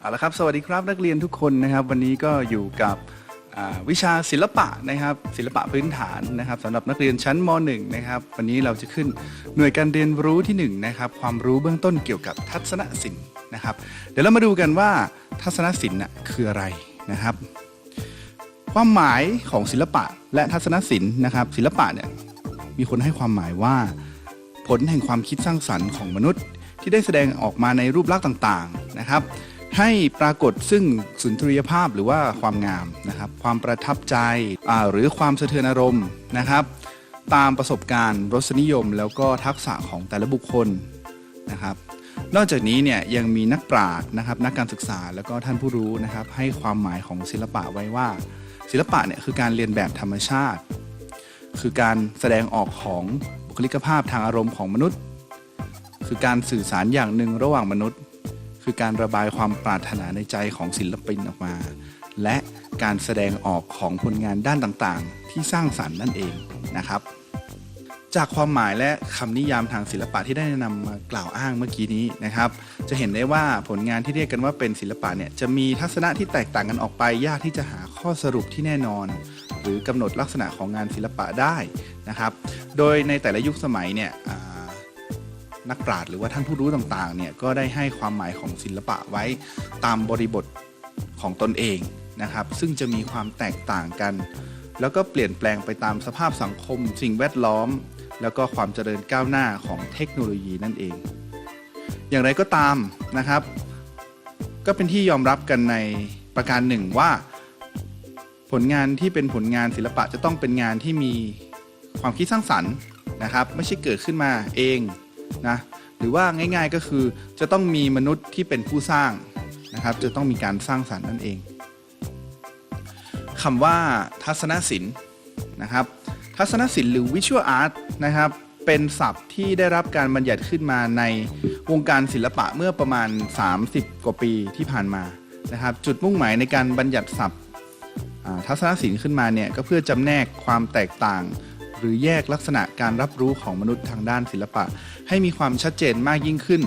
เอาละครับสวัสดีครับนักเรียนทุกคนนะครับ วันนี้ก็อยู่กับวิชาศิลปะนะครับ ศิลปะพื้นฐานนะครับสำหรับนักเรียนชั้นม .1 นะครับ วันนี้เราจะขึ้นหน่วยการเรียนรู้ที่ 1 นะครับ ความรู้เบื้องต้นเกี่ยวกับทัศนศิลป์นะครับ เดี๋ยวเรามาดูกันว่าทัศนศิลป์น่ะคืออะไรนะครับ ความหมายของศิลปะและทัศนศิลป์นะครับ ศิลปะเนี่ยมีคนให้ความหมายว่า ผลแห่งความคิดสร้างสรรค์ของมนุษย์ ที่ได้แสดงออกมาในรูปลักษณ์ต่าง ๆนะครับ ให้ปรากฏซึ่งสุนทรียภาพหรือว่าความงามนะครับ ความประทับใจหรือความสะเทือนอารมณ์นะครับ ตามประสบการณ์รสนิยม แล้วก็ทักษะของแต่ละบุคคลนะครับ นอกจากนี้เนี่ยยังมีนักปราชญ์นะครับ นักการศึกษาแล้วก็ท่านผู้รู้นะครับ ให้ความหมายของศิลปะไว้ว่า ศิลปะเนี่ยคือการเรียนแบบธรรมชาติ คือการแสดงออกของบุคลิกภาพทางอารมณ์ของมนุษย์ คือการสื่อสารอย่างหนึ่งระหว่างมนุษย์ คือการระบายความปรารถนาในใจของศิลปินออกมา และการแสดงออกของผลงานด้านต่างๆ ที่สร้างสรรค์นั่นเองนะครับ จากความหมายและคำนิยามทางศิลปะที่ได้นำมากล่าวอ้างเมื่อกี้นี้นะครับ จะเห็นได้ว่าผลงานที่เรียกกันว่าเป็นศิลปะเนี่ยจะมีทัศนะที่แตกต่างกันออกไป ยากที่จะหาข้อสรุปที่แน่นอน หรือกำหนดลักษณะของงานศิลปะได้นะครับ โดยในแต่ละยุคสมัยเนี่ย นักปราชญ์หรือว่าท่านผู้รู้ต่างๆเนี่ยก็ได้ให้ความหมายของศิลปะไว้ตามบริบทของตนเองนะครับ ซึ่งจะมีความแตกต่างกัน แล้วก็เปลี่ยนแปลงไปตามสภาพสังคม สิ่งแวดล้อม แล้วก็ความเจริญก้าวหน้าของเทคโนโลยีนั่นเอง อย่างไรก็ตามนะครับ ก็เป็นที่ยอมรับกันในประการหนึ่งว่า ผลงานที่เป็นผลงานศิลปะจะต้องเป็นงานที่มีความคิดสร้างสรรค์นะครับ ไม่ใช่เกิดขึ้นมาเอง นะหรือว่าง่ายๆก็คือจะต้องมีมนุษย์ที่เป็นผู้สร้างนะครับ จะต้องมีการสร้างสรรค์นั่นเองคำว่าทัศนศิลป์นะครับ ทัศนศิลป์หรือ Visual Art นะครับเป็นศัพท์ที่ได้รับการบัญญัติขึ้นมาในวงการศิลปะเมื่อประมาณ 30 กว่าปีที่ผ่านมานะครับ จุดมุ่งหมายในการบัญญัติศัพท์ทัศนศิลป์ขึ้นมาเนี่ยก็เพื่อจำแนกความแตกต่าง หรือแยกลักษณะการรับรู้ของมนุษย์ทางด้านศิลปะ ให้มีความชัดเจนมากยิ่งขึ้น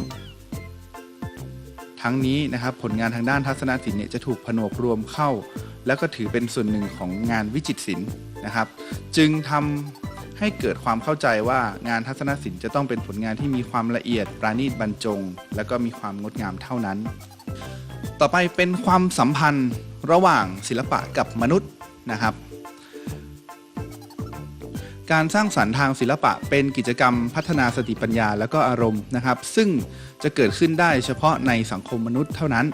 ทั้งนี้นะครับผลงานทางด้านทัศนศิลป์เนี่ยจะถูกผนวกรวมเข้า แล้วก็ถือเป็นส่วนหนึ่งของงานวิจิตรศิลป์นะครับ จึงทำให้เกิดความเข้าใจว่างานทัศนศิลป์จะต้องเป็นผลงานที่มีความละเอียดปราณีตบรรจง และก็มีความงดงามเท่านั้น ต่อไปเป็นความสัมพันธ์ระหว่างศิลปะกับมนุษย์นะครับ การสร้างสรรค์ทางศิลปะเป็นกิจกรรมพัฒนาสติปัญญาและก็อารมณ์นะครับ ซึ่งจะเกิดขึ้นได้เฉพาะในสังคมมนุษย์เท่านั้น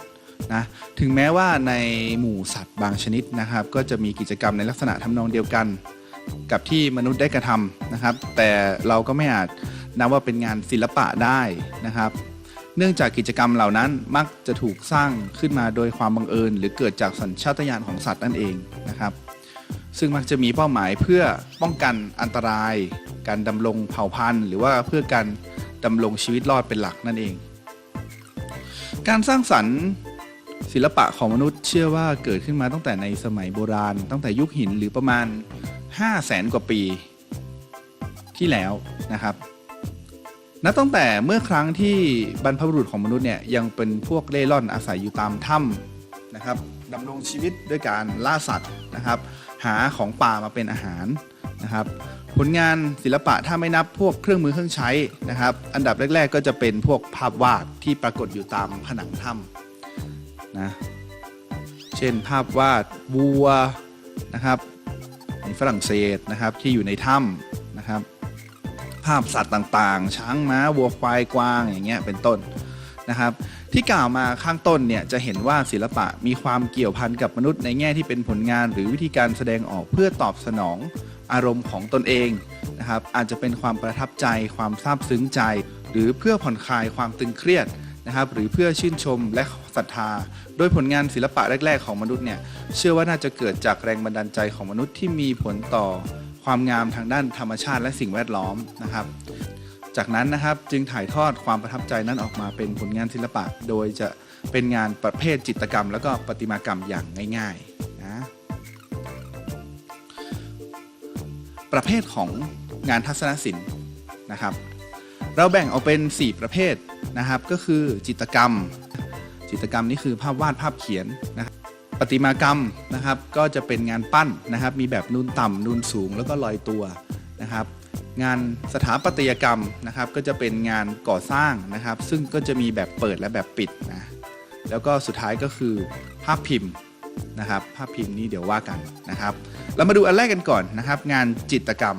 นะถึงแม้ว่าในหมู่สัตว์บางชนิดนะครับ ก็จะมีกิจกรรมในลักษณะทำนองเดียวกัน กับที่มนุษย์ได้กระทำนะครับ แต่เราก็ไม่อาจนับว่าเป็นงานศิลปะได้นะครับ เนื่องจากกิจกรรมเหล่านั้นมักจะถูกสร้างขึ้นมาโดยความบังเอิญ หรือเกิดจากสัญชาตญาณของสัตว์นั่นเองนะครับ ซึ่งมักจะมีเป้าหมายเพื่อป้องกันอันตราย การดำรงเผ่าพันธุ์ หรือว่าเพื่อการดำรงชีวิตรอดเป็นหลักนั่นเอง การสร้างสรรค์ศิลปะของมนุษย์เชื่อว่าเกิดขึ้นมาตั้งแต่ในสมัยโบราณ ตั้งแต่ยุคหินหรือประมาณ 5 0 0แสนกว่าปีที่แล้วนะครับ นับตั้งแต่เมื่อครั้งที่บรรพบุรุษของมนุษย์เนี่ยยังเป็นพวกเล่ร่อนอาศัยอยู่ตามถ้ำนะครับดำรงชีวิตด้วยการล่าสัตว์นะครับ หาของป่ามาเป็นอาหารนะครับ ผลงานศิลปะถ้าไม่นับพวกเครื่องมือเครื่องใช้นะครับ อันดับแรก ๆ ก็จะเป็นพวกภาพวาดที่ปรากฏอยู่ตามผนังถ้ำนะเช่นภาพวาดวัวนะครับในฝรั่งเศสนะครับที่อยู่ในถ้ำนะครับ ภาพสัตว์ต่างๆ ช้างม้าวัวควายกวางอย่างเงี้ยเป็นต้นนะครับ ที่กล่าวมาข้างต้นเนี่ยจะเห็นว่าศิลปะมีความเกี่ยวพันกับมนุษย์ในแง่ที่เป็นผลงาน หรือวิธีการแสดงออกเพื่อตอบสนองอารมณ์ของตนเองนะครับอาจจะเป็นความประทับใจ ความซาบซึ้งใจ หรือเพื่อผ่อนคลายความตึงเครียดนะครับหรือเพื่อชื่นชมและศรัทธา โดยผลงานศิลปะแรก ๆ ของมนุษย์เนี่ยเชื่อว่าน่าจะเกิดจากแรงบันดาลใจของมนุษย์ที่มีผลต่อความงามทางด้านธรรมชาติและสิ่งแวดล้อมนะครับ จากนั้นนะครับจึงถ่ายทอดความประทับใจนั้นออกมาเป็นผลงานศิลปะ โดยจะเป็นงานประเภทจิตรกรรม แล้วก็ประติมากรรมอย่างง่ายๆนะประเภทของงานทัศนศิลป์นะครับ เราแบ่งออกเป็น 4 ประเภทนะครับ ก็คือจิตรกรรม จิตรกรรมนี่คือภาพวาดภาพเขียนนะครับประติมากรรมนะครับก็จะเป็นงานปั้นนะครับ มีแบบนูนต่ำนูนสูงแล้วก็ลอยตัวนะครับ งานสถาปัตยกรรมนะครับ ก็จะเป็นงานก่อสร้างนะครับ ซึ่งก็จะมีแบบเปิดและแบบปิดนะแล้วก็สุดท้ายก็คือภาพพิมพ์นะครับ ภาพพิมพ์นี้เดี๋ยวว่ากันนะครับ เรามาดูอันแรกกันก่อนนะครับ งานจิตกรรม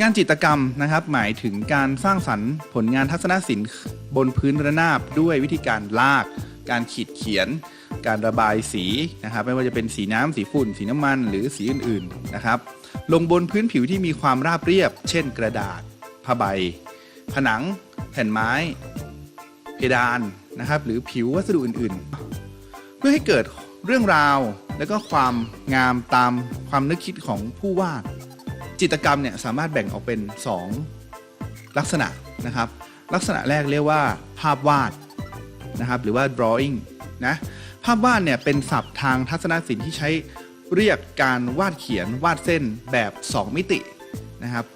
งานจิตกรรมนะครับ หมายถึงการสร้างสรรค์ผลงานทัศนศิลป์บนพื้นระนาบด้วยวิธีการลาก การขีดเขียน การระบายสีนะครับ ไม่ว่าจะเป็นสีน้ำสีฝุ่น สีน้ำมัน หรือสีอื่น ๆนะครับ ลงบนพื้นผิวที่มีความราบเรียบ เช่น กระดาษ ผ้าใบ ผนัง แผ่นไม้ เพดานนะครับ หรือผิววัสดุอื่นๆ เพื่อให้เกิดเรื่องราว และก็ความงามตามความนึกคิดของผู้วาด จิตรกรรมเนี่ยสามารถแบ่งออกเป็น 2 ลักษณะนะครับ ลักษณะแรกเรียกว่า ภาพวาดนะครับ หรือว่า drawing นะภาพวาดเนี่ยเป็นศัพท์ทางทัศนศิลป์ที่ใช้ เรียกการวาดเขียนวาดเส้นแบบ 2 มิตินะครับ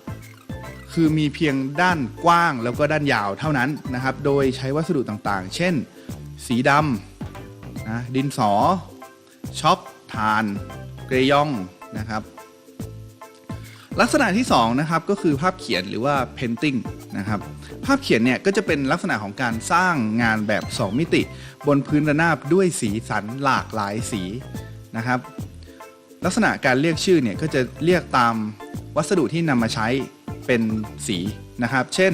คือมีเพียงด้านกว้างแล้วก็ด้านยาวเท่านั้นนะครับ โดยใช้วัสดุต่างๆ เช่น สีดำนะดินสอช็อกถ่านเกรยองนะครับ ลักษณะที่2นะครับก็คือภาพเขียนหรือว่า painting นะครับภาพเขียนเนี่ยก็จะเป็นลักษณะของการสร้างงานแบบ 2 มิติ บนพื้นระนาบด้วยสีสันหลากหลายสีนะครับ ลักษณะการเรียกชื่อเนี่ยก็จะเรียกตามวัสดุที่นำมาใช้เป็นสีนะครับ เช่น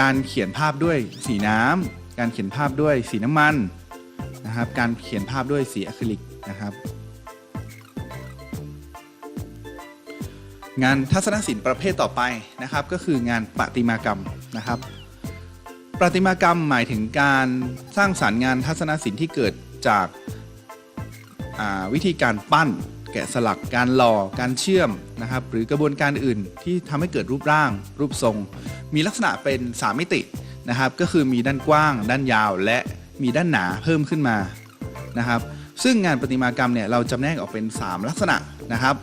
การเขียนภาพด้วยสีน้ำการเขียนภาพด้วยสีน้ำมันนะครับ การเขียนภาพด้วยสีอะคริลิกนะครับ งานทัศนศิลป์ประเภทต่อไปนะครับ ก็คืองานประติมากรรมนะครับประติมากรรมหมายถึงการสร้างสารรค์งานทัศนศิลป์ที่เกิดจากาวิธีการปั้น แกะสลักการหล่อการเชื่อมนะครับหรือกระบวนการอื่นที่ทำให้เกิดรูปร่าง รูปทรง มีลักษณะเป็น 3 มิตินะครับก็คือมีด้านกว้าง ด้านยาว และมีด้านหนาเพิ่มขึ้นมานะครับซึ่งงานประติมากรรมเนี่ยเราจำแนกออกเป็น 3 ลักษณะนะครับ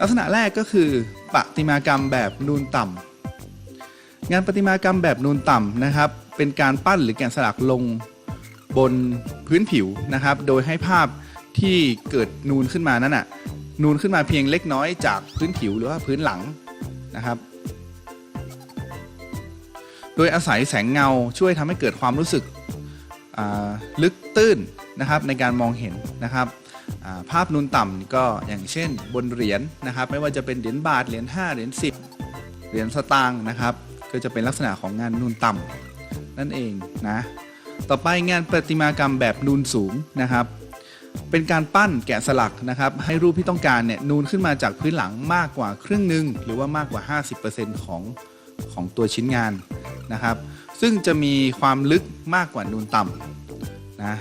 ลักษณะแรกก็คือประติมากรรมแบบนูนต่ำงานประติมากรรมแบบนูนต่ำนะครับ เป็นการปั้นหรือแกะสลักลงบนพื้นผิวนะครับ โดยให้ภาพที่เกิดนูนขึ้นมานั้นน่ะ นูนขึ้นมาเพียงเล็กน้อยจากพื้นผิวหรือว่าพื้นหลังนะครับ โดยอาศัยแสงเงาช่วยทำให้เกิดความรู้สึกลึกตื้นนะครับในการมองเห็นนะครับาภาพนูนต่ำก็อย่างเช่นบนเหรียญนะครับ ไม่ว่าจะเป็นเหรียญบาทเหรียญ5เหรียญ10เหรียญสตางค์นะครับ ก็จะเป็นลักษณะของงานนูนต่ำนั่นเองนะต่อไปงานประติมากรรมแบบนูนสูงนะครับ เป็นการปั้นแกะสลักนะครับ ให้รูปที่ต้องการเนี่ยนูนขึ้นมาจากพื้นหลังมากกว่าครึ่งหนึ่งหรือว่ามากกว่า 50%ของของตัวชิ้นงานนะครับ ซึ่งจะมีความลึกมากกว่านูนต่ำนะ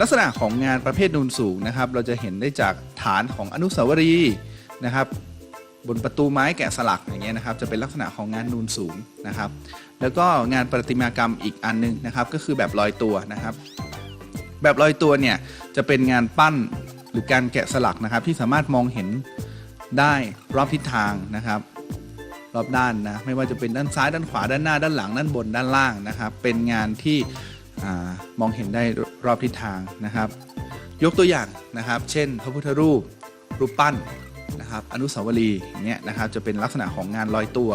ลักษณะของงานประเภทนูนสูงนะครับ เราจะเห็นได้จากฐานของอนุสาวรีย์นะครับ บนประตูไม้แกะสลักอย่างเงี้ยนะครับ จะเป็นลักษณะของงานนูนสูงนะครับ แล้วก็งานประติมากรรมอีกอันหนึงนะครับ ก็คือแบบลอยตัวนะครับ แบบลอยตัวเนี่ยจะเป็นงานปั้นหรือการแกะสลักนะครับ ที่สามารถมองเห็นได้รอบทิศทางนะครับรอบด้านนะไม่ว่าจะเป็นด้านซ้ายด้านขวาด้านหน้าด้านหลังด้านบนด้านล่างนะครับ เป็นงานที่อมองเห็นได้รอบทิศทางนะครับ ยกตัวอย่างนะครับ เช่น พระพุทธรูป รูปปั้นนะครับ อนุสาวรีย์เงี้ยนะครับจะเป็นลักษณะของงานลอยตัว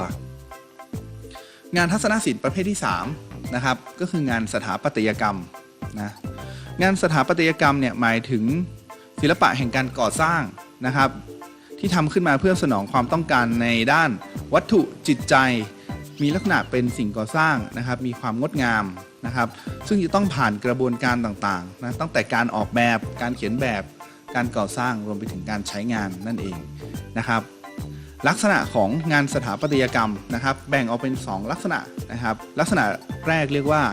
งานทัศนศิลป์ประเภทที่3นะครับก็คืองานสถาปัตยกรรมนะ งานสถาปัตยกรรมเนี่ยหมายถึงศิลปะแห่งการก่อสร้างนะครับ ที่ทำขึ้นมาเพื่อสนองความต้องการในด้านวัตถุจิตใจ มีลักษณะเป็นสิ่งก่อสร้างนะครับ มีความงดงามนะครับ ซึ่งจะต้องผ่านกระบวนการต่างๆนะตั้งแต่การออกแบบการเขียนแบบการก่อสร้างรวมไปถึงการใช้งานนั่นเองนะครับ ลักษณะของงานสถาปัตยกรรมนะครับ แบ่งออกเป็น 2 ลักษณะนะครับ ลักษณะแรกเรียกว่า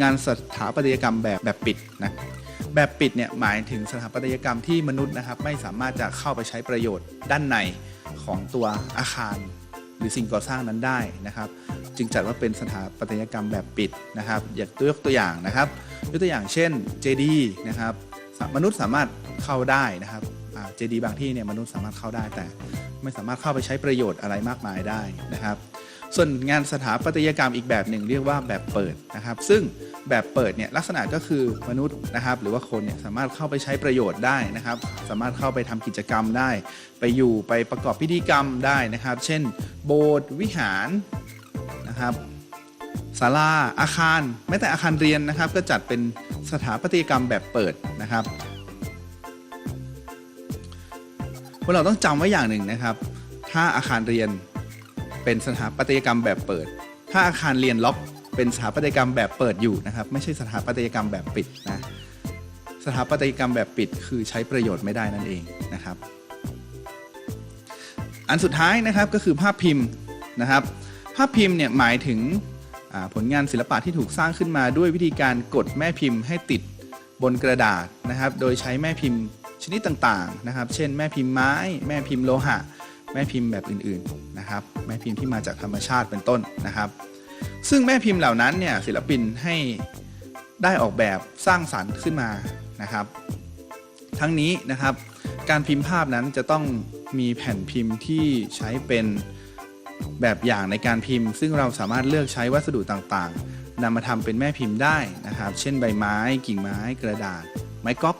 งานสถาปัตยกรรมแบบแบบปิดนะแบบปิดเนี่ยหมายถึงสถาปัตยกรรมที่มนุษย์นะครับ ไม่สามารถจะเข้าไปใช้ประโยชน์ด้านในของตัวอาคาร หรือสิ่งก่อสร้างนั้นได้นะครับ จึงจัดว่าเป็นสถาปัตยกรรมแบบปิดนะครับ อยากตัวยกตัวอย่างนะครับยกตัวอย่างเช่นเจดีนะครับมนุษย์สามารถเข้าได้นะครับเจดีบางที่เนี่ยมนุษย์สามารถเข้าได้แต่ไม่สามารถเข้าไปใช้ประโยชน์อะไรมากมายได้นะครับ ส่วนงานสถาปัตยกรรมอีกแบบหนึ่งเรียกว่าแบบเปิดนะครับ ซึ่งแบบเปิดเนี่ยลักษณะก็คือมนุษย์นะครับ หรือว่าคนเนี่ยสามารถเข้าไปใช้ประโยชน์ได้นะครับ สามารถเข้าไปทำกิจกรรมได้ ไปอยู่ไปประกอบพิธีกรรมได้นะครับ เช่น โบสถ์วิหารนะครับศาลาอาคารแม้แต่อาคารเรียนนะครับ ก็จัดเป็นสถาปัตยกรรมแบบเปิดนะครับพวกเราต้องจำไว้อย่างหนึ่งนะครับ ถ้าอาคารเรียน เป็นสถาปัตยกรรมแบบเปิด ถ้าอาคารเรียนล็อกเป็นสถาปัตยกรรมแบบเปิดอยู่นะครับ ไม่ใช่สถาปัตยกรรมแบบปิดนะ สถาปัตยกรรมแบบปิดคือใช้ประโยชน์ไม่ได้นั่นเองนะครับ อันสุดท้ายนะครับก็คือภาพพิมพ์นะครับ ภาพพิมพ์เนี่ยหมายถึงผลงานศิลปะที่ถูกสร้างขึ้นมาด้วยวิธีการกดแม่พิมพ์ให้ติดบนกระดาษนะครับ โดยใช้แม่พิมพ์ชนิดต่างๆนะครับ เช่น แม่พิมพ์ไม้ แม่พิมพ์โลหะ แม่พิมพ์แบบอื่นๆนะครับแม่พิมพ์ที่มาจากธรรมชาติเป็นต้นนะครับ ซึ่งแม่พิมพ์เหล่านั้นเนี่ยศิลปินให้ได้ออกแบบสร้างสรรค์ขึ้นมานะครับ ทั้งนี้นะครับการพิมพ์ภาพนั้นจะต้องมีแผ่นพิมพ์ที่ใช้เป็นแบบอย่างในการพิมพ์ ซึ่งเราสามารถเลือกใช้วัสดุต่างๆนำมาทำเป็นแม่พิมพ์ได้นะครับ เช่นใบไม้ กิ่งไม้ กระดาษ ไม้ก๊อก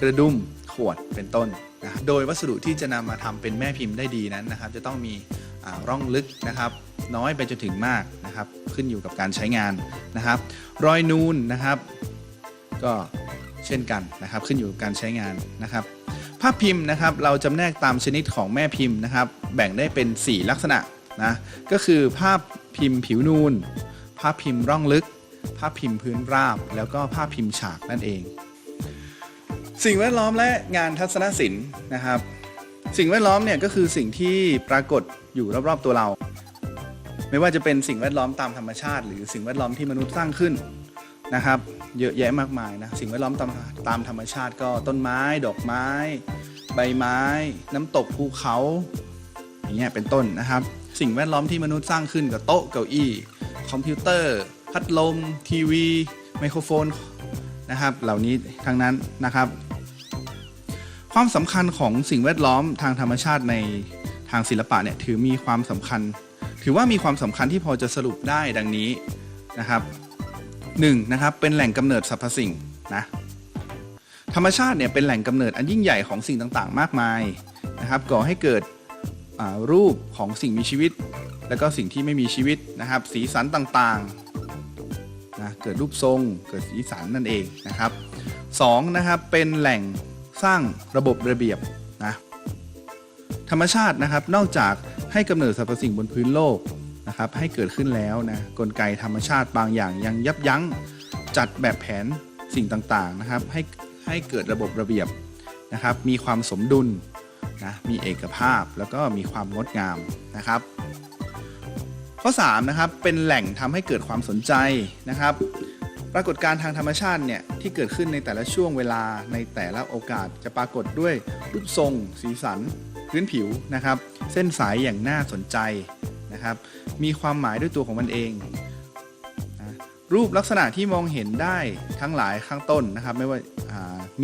กระดุมขวดเป็นต้น นะโดยวัสดุที่จะนำมาทำเป็นแม่พิมพ์ได้ดีนั้นนะครับ จะต้องมีร่องลึกนะครับ น้อยไปจนถึงมากนะครับ ขึ้นอยู่กับการใช้งานนะครับ รอยนูนนะครับ ก็เช่นกันนะครับ ขึ้นอยู่กับการใช้งานนะครับภาพพิมพ์นะครับเราจำแนกตามชนิดของแม่พิมพ์นะครับ แบ่งได้เป็น 4 ลักษณะนะก็คือภาพพิมพ์ผิวนูน ภาพพิมพ์ร่องลึก ภาพพิมพ์พื้นราบ แล้วก็ภาพพิมพ์ฉากนั่นเอง สิ่งแวดล้อมและงานทัศนศิลป์นะครับ สิ่งแวดล้อมเนี่ยก็คือสิ่งที่ปรากฏอยู่รอบๆตัวเรา ไม่ว่าจะเป็นสิ่งแวดล้อมตามธรรมชาติ หรือสิ่งแวดล้อมที่มนุษย์สร้างขึ้นนะครับ เยอะแยะมากมายนะสิ่งแวดล้อมตามตามธรรมชาติก็ต้นไม้ ดอกไม้ ใบไม้ น้ำตกภูเขาอย่างเงี้ยเป็นต้นนะครับ สิ่งแวดล้อมที่มนุษย์สร้างขึ้นกับโต๊ะเก้าอี้ คอมพิวเตอร์ พัดลม ทีวี ไมโครโฟนนะครับ เหล่านี้ทั้งนั้นนะครับ ความสำคัญของสิ่งแวดล้อมทางธรรมชาติในทางศิลปะเนี่ยถือมีความสำคัญ ถือว่ามีความสำคัญที่พอจะสรุปได้ดังนี้นะครับหนึ่งนะครับเป็นแหล่งกำเนิดสรรพสิ่งนะธรรมชาติเนี่ยเป็นแหล่งกำเนิดอันยิ่งใหญ่ของสิ่งต่างๆ มากมายนะครับก่อให้เกิดรูปของสิ่งมีชีวิต และก็สิ่งที่ไม่มีชีวิตนะครับ สีสันต่างๆนะเกิดรูปทรง เกิดสีสันนั่นเองนะครับสองนะครับเป็นแหล่ง สร้างระบบระเบียบนะธรรมชาตินะครับนอกจากให้กำเนิดสรรพสิ่งบนพื้นโลกนะครับให้เกิดขึ้นแล้วนะกลไกธรรมชาติบางอย่างยังยับยั้งจัดแบบแผนสิ่งต่างๆนะครับให้ให้เกิดระบบระเบียบนะครับ มีความสมดุลนะมีเอกภาพแล้วก็มีความงดงามนะครับ ข้อ3นะครับเป็นแหล่งทำให้เกิดความสนใจนะครับ ปรากฏการณ์ทางธรรมชาติเนี่ยที่เกิดขึ้นในแต่ละช่วงเวลาในแต่ละโอกาสจะปรากฏด้วยรูปทรง สีสัน พื้นผิวนะครับ เส้นสายอย่างน่าสนใจนะครับ มีความหมายด้วยตัวของมันเองนะรูปลักษณะที่มองเห็นได้ทั้งหลายข้างต้นนะครับ ไม่ว่า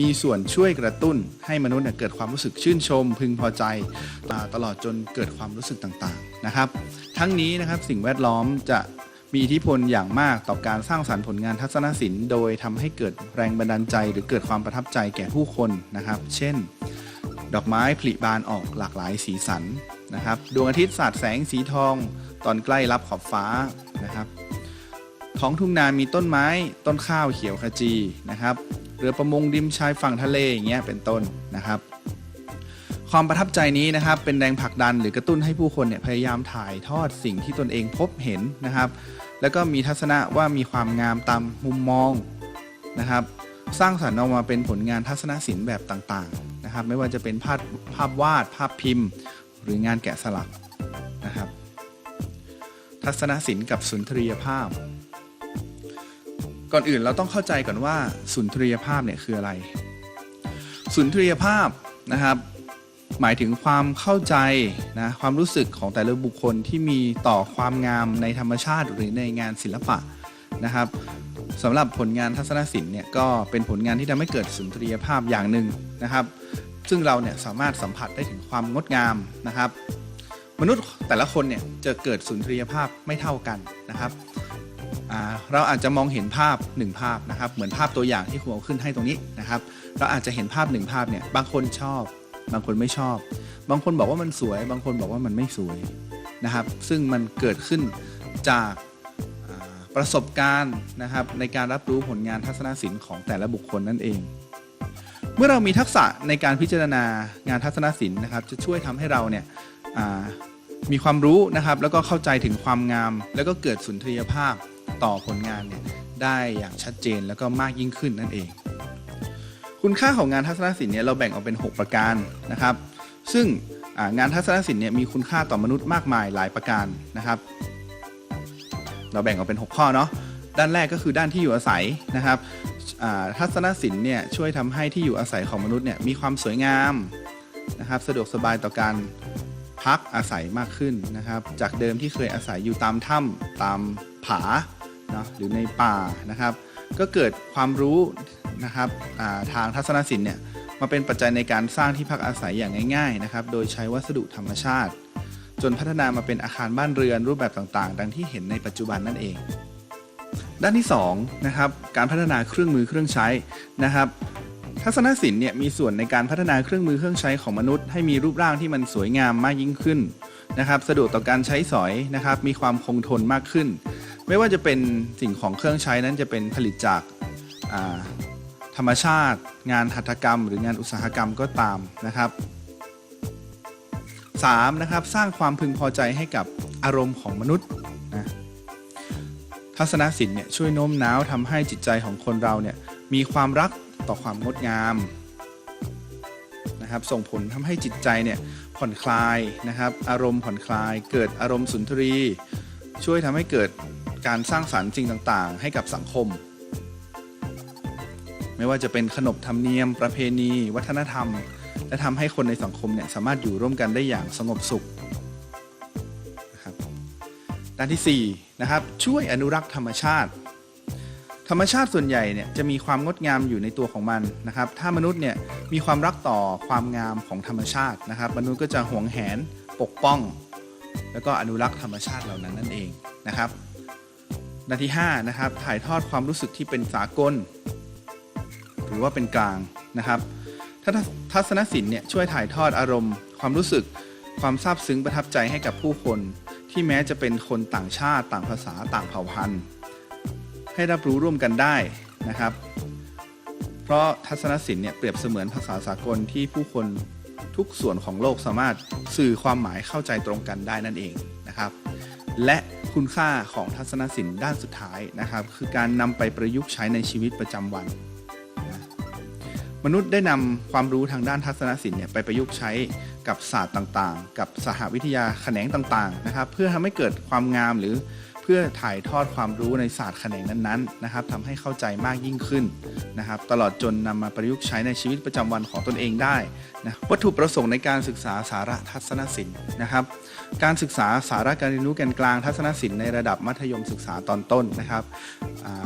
มีส่วนช่วยกระตุ้นให้มนุษย์เนี่ยเกิดความรู้สึกชื่นชม พึงพอใจตลอดจนเกิดความรู้สึกต่างๆนะครับ ทั้งนี้นะครับสิ่งแวดล้อมจะ มีอิทธิพลอย่างมากต่อการสร้างสรรค์ผลงานทัศนศิลป์โดยทำให้เกิดแรงบันดาลใจ หรือเกิดความประทับใจแก่ผู้คนนะครับ เช่น ดอกไม้ผลิบานออกหลากหลายสีสันนะครับ ดวงอาทิตย์สาดแสงสีทอง ตอนใกล้รับขอบฟ้านะครับ ท้องทุ่งนามีต้นไม้ต้นข้าวเขียวขจีนะครับ เรือประมงริมชายฝั่งทะเลอย่างเงี้ยเป็นต้นนะครับความประทับใจนี้นะครับเป็นแรงผลักดันหรือกระตุ้นให้ผู้คนเนี่ยพยายามถ่ายทอดสิ่งที่ตนเองพบเห็นนะครับ แล้วก็มีทัศนะว่ามีความงามตามมุมมองนะครับ สร้างสรรค์ออกมาเป็นผลงานทัศนศิลป์แบบต่างๆนะครับ ไม่ว่าจะเป็นภาพภาพวาด ภาพพิมพ์ หรืองานแกะสลักนะครับ ทัศนศิลป์กับสุนทรียภาพ ก่อนอื่นเราต้องเข้าใจก่อนว่าสุนทรียภาพเนี่ยคืออะไร สุนทรียภาพนะครับ หมายถึงความเข้าใจนะความรู้สึกของแต่ละบุคคลที่มีต่อความงามในธรรมชาติหรือในงานศิลปะนะครับสำหรับผลงานทัศนศิลป์เนี่ยก็เป็นผลงานที่ทำให้เกิดสุนทรียภาพอย่างหนึ่งนะครับ ซึ่งเราเนี่ยสามารถสัมผัสได้ถึงความงดงามนะครับ มนุษย์แต่ละคนเนี่ยจะเกิดสุนทรียภาพไม่เท่ากันนะครับเราอาจจะมองเห็นภาพหนึ่งภาพนะครับ เหมือนภาพตัวอย่างที่ครูเอาขึ้นให้ตรงนี้นะครับ เราอาจจะเห็นภาพหนึ่งภาพเนี่ยบางคนชอบ บางคนไม่ชอบ บางคนบอกว่ามันสวย บางคนบอกว่ามันไม่สวยนะครับ ซึ่งมันเกิดขึ้นจากประสบการณ์นะครับในการรับรู้ผลงานทัศนศิลป์ของแต่ละบุคคลนั่นเอง เมื่อเรามีทักษะในการพิจารณางานทัศนศิลป์นะครับ จะช่วยทำให้เราเนี่ยมีความรู้นะครับ แล้วก็เข้าใจถึงความงาม แล้วก็เกิดสุนทรียภาพต่อผลงานเนี่ยได้อย่างชัดเจนแล้วก็มากยิ่งขึ้นนั่นเอง คุณค่าของงานทัศนศิลป์เนี่ยเราแบ่งออกเป็น 6 ประการนะครับ ซึ่งงานทัศนศิลป์เนี่ยมีคุณค่าต่อมนุษย์มากมายหลายประการนะครับ เราแบ่งออกเป็น 6 ข้อเนาะด้านแรกก็คือด้านที่อยู่อาศัยนะครับทัศนศิลป์เนี่ยช่วยทำให้ที่อยู่อาศัยของมนุษย์เนี่ยมีความสวยงามนะครับ สะดวกสบายต่อการพักอาศัยมากขึ้นนะครับ จากเดิมที่เคยอาศัยอยู่ตามถ้ำตามผาเนาะหรือในป่านะครับ ก็เกิดความรู้ นะครับทางทัศนศิลป์เนี่ยมาเป็นปัจจัยในการสร้างที่พักอาศัยอย่างง่ายๆนะครับโดยใช้วัสดุธรรมชาติ จนพัฒนามาเป็นอาคารบ้านเรือนรูปแบบต่างๆ ดังที่เห็นในปัจจุบันนั่นเอง ด้านที่2นะครับการพัฒนาเครื่องมือเครื่องใช้นะครับทัศนศิลป์เนี่ยมีส่วนในการพัฒนาเครื่องมือเครื่องใช้ของมนุษย์ให้มีรูปร่างที่มันสวยงามมากยิ่งขึ้นนะครับสะดวกต่อการใช้สอยนะครับมีความคงทนมากขึ้น ไม่ว่าจะเป็นสิ่งของเครื่องใช้นั้นจะเป็นผลิตจากา ธรรมชาติ งานหัตถกรรม หรืองานอุตสาหกรรมก็ตามนะครับ 3. นะครับสร้างความพึงพอใจให้กับอารมณ์ของมนุษย์นะทัศนศิลป์เนี่ยช่วยโน้มน้าวทำให้จิตใจของคนเราเนี่ยมีความรักต่อความงดงามนะครับส่งผลทำให้จิตใจเนี่ยผ่อนคลายนะครับอารมณ์ผ่อนคลาย เกิดอารมณ์สุนทรี ช่วยทำให้เกิดการสร้างสารรค์สิ่งต่างๆ ให้กับสังคม ไม่ว่าจะเป็นขนบธรรมเนียม ประเพณี วัฒนธรรม และทำให้คนในสังคมเนี่ยสามารถอยู่ร่วมกันได้อย่างสงบสุขนะครับด้านที่4นะครับช่วยอนุรักษ์ธรรมชาติ ธรรมชาติส่วนใหญ่เนี่ยจะมีความงดงามอยู่ในตัวของมันนะครับ ถ้ามนุษย์เนี่ยมีความรักต่อความงามของธรรมชาตินะครับ มนุษย์ก็จะหวงแหนปกป้อง แล้วก็อนุรักษ์ธรรมชาติเหล่านั้นนั่นเองนะครับด้านที่5นะครับถ่ายทอดความรู้สึกที่เป็นสากล หรือว่าเป็นกลางนะครับถ้าทัศนศิลป์เนี่ยช่วยถ่ายทอดอารมณ์ ความรู้สึกความซาบซึ้งประทับใจให้กับผู้คน ที่แม้จะเป็นคนต่างชาติต่างภาษาต่างเผ่าพันธุ์ ให้รับรู้ร่วมกันได้นะครับ เพราะทัศนศิลป์เนี่ยเปรียบเสมือนภาษาสากลที่ผู้คนทุกส่วนของโลกสามารถสื่อความหมายเข้าใจตรงกันได้นั่นเองนะครับ และคุณค่าของทัศนศิลป์ด้านสุดท้ายนะครับ คือการนำไปประยุกต์ใช้ในชีวิตประจำวัน มนุษย์ได้นำความรู้ทางด้านทัศนศิลป์เนี่ยไปประยุกต์ใช้กับศาสตร์ต่างๆ กับสหวิทยาแขนงต่างๆนะครับ เพื่อทำให้เกิดความงามหรือเพื่อถ่ายทอดความรู้ในศาสตร์แขนงนั้นๆนะครับทำให้เข้าใจมากยิ่งขึ้นนะครับ ตลอดจนนำมาประยุกต์ใช้ในชีวิตประจำวันของตนเองได้นะวัตถุประสงค์ในการศึกษาสาระทัศนศิลป์นะครับ การศึกษาสาระการเรียนรู้แกนกลางทัศนศิลป์ในระดับมัธยมศึกษาตอนต้นนะครับ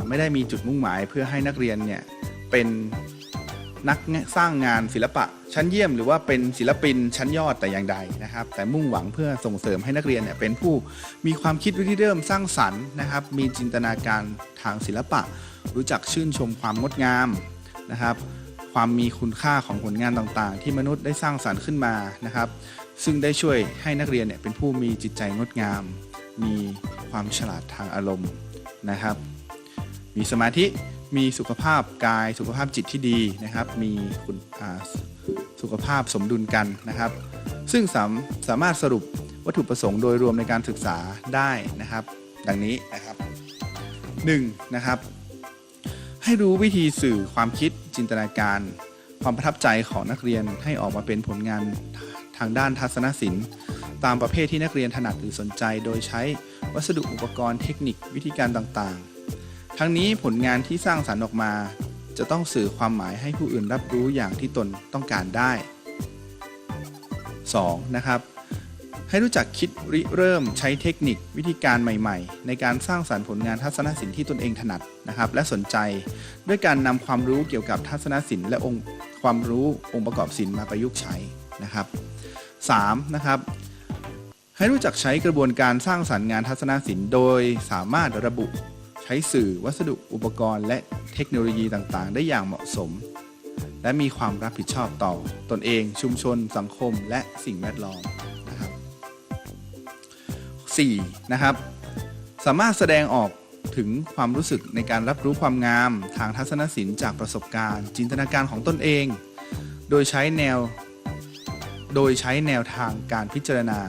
ไม่ได้มีจุดมุ่งหมายเพื่อให้นักเรียนเนี่ยเป็น นักสร้างงานศิลปะชั้นเยี่ยมหรือว่าเป็นศิลปินชั้นยอดแต่อย่างใดนะครับ แต่มุ่งหวังเพื่อส่งเสริมให้นักเรียนเนี่ยเป็นผู้มีความคิดริเริ่มสร้างสรรค์นะครับ มีจินตนาการทางศิลปะ รู้จักชื่นชมความงดงามนะครับ ความมีคุณค่าของผลงานต่างๆ ที่มนุษย์ได้สร้างสรรค์ขึ้นมานะครับ ซึ่งได้ช่วยให้นักเรียนเนี่ยเป็นผู้มีจิตใจงดงาม มีความฉลาดทางอารมณ์นะครับ มีสมาธิ มีสุขภาพกายสุขภาพจิตที่ดีนะครับ มีคุณสุขภาพสมดุลกันนะครับ ซึ่งสามสามารถสรุปวัตถุประสงค์โดยรวมในการศึกษาได้นะครับ ดังนี้นะครับ 1. นะครับ ให้รู้วิธีสื่อความคิดจินตนาการ ความประทับใจของนักเรียนให้ออกมาเป็นผลงานทางด้านทัศนศิลป์ ตามประเภทที่นักเรียนถนัดหรือสนใจ โดยใช้วัสดุอุปกรณ์เทคนิควิธีการต่างๆ ทั้งนี้ผลงานที่สร้างสรรค์ออกมา จะต้องสื่อความหมายให้ผู้อื่นรับรู้อย่างที่ตนต้องการได้ 2. นะครับ ให้รู้จักคิดริเริ่มใช้เทคนิควิธีการใหม่ ๆ ในการสร้างสรรค์ผลงานทัศนศิลป์ที่ตนเองถนัดนะครับและสนใจ ด้วยการนำความรู้เกี่ยวกับทัศนศิลป์และองค์ความรู้องค์ประกอบศิลป์มาประยุกต์ใช้นะครับ 3. นะครับให้รู้จักใช้กระบวนการสร้างสรรค์งานทัศนศิลป์โดยสามารถระบุ ช้สื่อวัสดุอุปกรณ์ และเทคโนโลยีต่างๆ ได้อย่างเหมาะสม และมีความรับผิดชอบต่อตนเอง ชุมชน สังคม และสิ่งแวดล้อมนะครับ 4. นะครับ สามารถแสดงออกถึงความรู้สึกในการรับรู้ความงาม ทางทัศนศิลป์จากประสบการณ์ จินตนาการของตนเอง โดยใช้แนว โดยใช้แนวทางการพิจารณา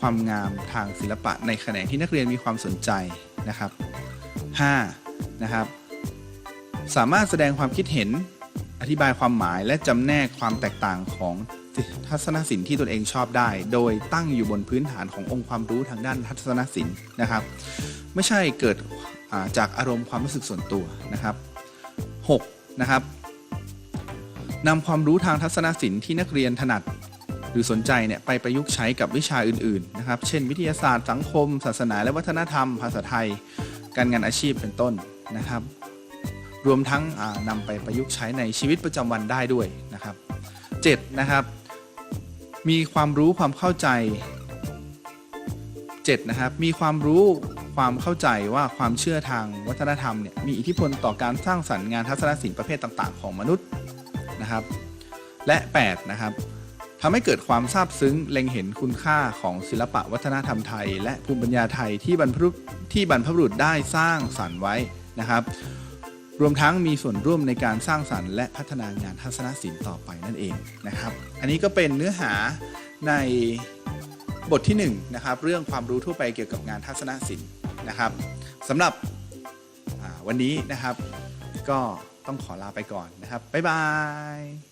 ความงามทางศิลปะในแขนงที่นักเรียนมีความสนใจนะครับ 5. นะครับ สามารถแสดงความคิดเห็นอธิบายความหมายและจำแนกความแตกต่างของทัศนศิลป์ที่ตนเองชอบได้ โดยตั้งอยู่บนพื้นฐานขององค์ความรู้ทางด้านทัศนศิลป์นะครับ ไม่ใช่เกิดาจากอารมณ์ความรู้สึกส่วนตัวนะครับ 6. นะครับนำความรู้ทางทัศนศิลป์ที่นักเรียนถนัด หรือสนใจเนี่ยไปประยุกต์ใช้กับวิชาอื่นๆนะครับ เช่น วิทยาศาสตร์สังคม ศาสนาและวัฒนธรรม ภาษาไทย การงานอาชีพเป็นต้นนะครับ รวมทั้งนำไปประยุกต์ใช้ในชีวิตประจำวันได้ด้วยนะครับ 7. นะครับ มีความรู้ความเข้าใจ 7. นะครับ มีความรู้ความเข้าใจว่าความเชื่อทางวัฒนธรรมเนี่ยมีอิทธิพลต่อการสร้างสรรค์งานทัศนศิลป์ประเภทต่าง ๆ ของมนุษย์นะครับ และ 8. นะครับ ทำให้เกิดความซาบซึ้งเล็งเห็นคุณค่าของศิลปะวัฒนธรรมไทย และภูมิปัญญาไทยที่บรรพบุรุษที่บรรพบุรุษได้สร้างสรรค์ไว้นะครับ รวมทั้งมีส่วนร่วมในการสร้างสรรค์และพัฒนางานทัศนศิลป์ต่อไปนั่นเองนะครับ อันนี้ก็เป็นเนื้อหาในบทที่1นะครับเรื่องความรู้ทั่วไปเกี่ยวกับงานทัศนศิลป์นะครับสำหรับวันนี้นะครับ ก็ต้องขอลาไปก่อนนะครับบ๊ายบาย